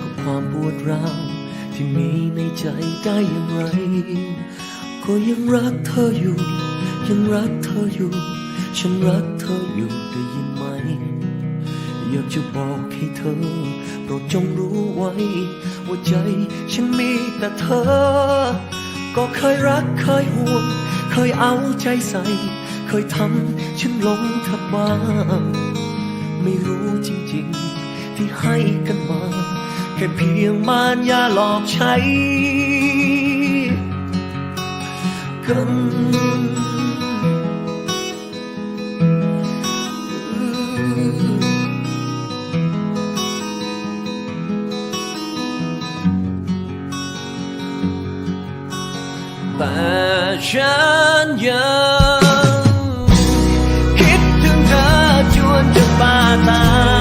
กับความปวดร้าวที่มีในใจได้อย่างไร ก็ยังรักเธออยู่ ยังรักเธออยู่ ฉันรักเธออยู่ได้ยินไหม อยากจะบอกให้เธอโปรดจงรู้ไว้ ว่าใจฉันมีแต่เธอ ก็เคยรักเคยห่วง เคยเอาใจใส่ เคยทำฉันหลงเธอบ้างไม่รู้จริงๆ ที่ให้กันมา แค่เพียงมารยาหลอกใช้กันแต่ฉันยังคิดถึงเธอจนจะบ้าตาย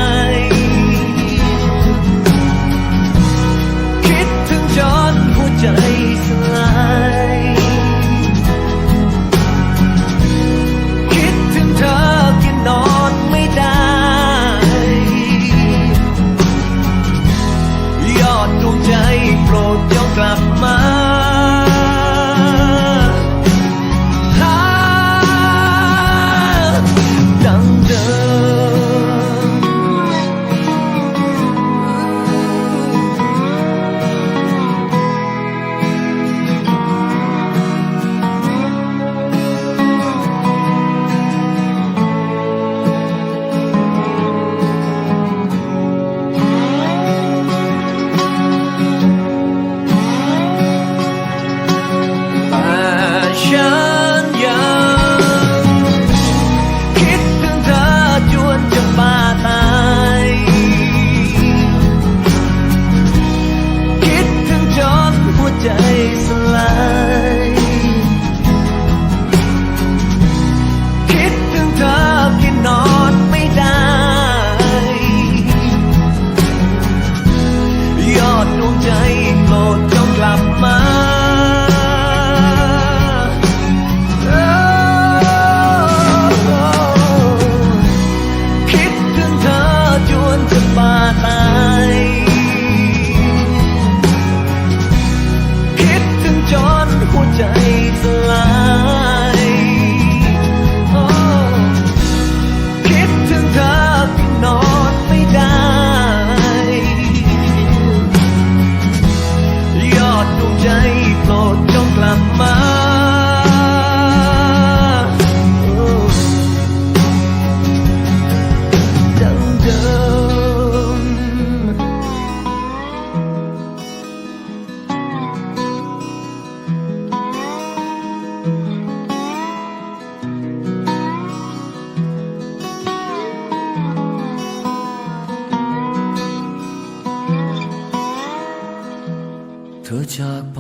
จากไป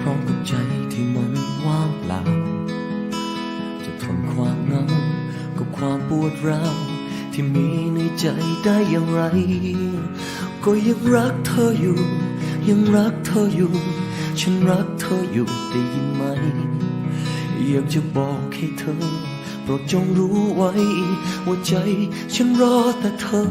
พร้อมกับใจที่มันว่างเปล่า จะทนความเหงากับความปวดร้าวที่มีในใจได้อย่างไร ก็ยังรักเธออยู่ ยังรักเธออยู่ ฉันรักเธออยู่ได้ยินไหม อยากจะบอกให้เธอโปรดจงรู้ไว้ ว่าใจฉันรอแต่เธอ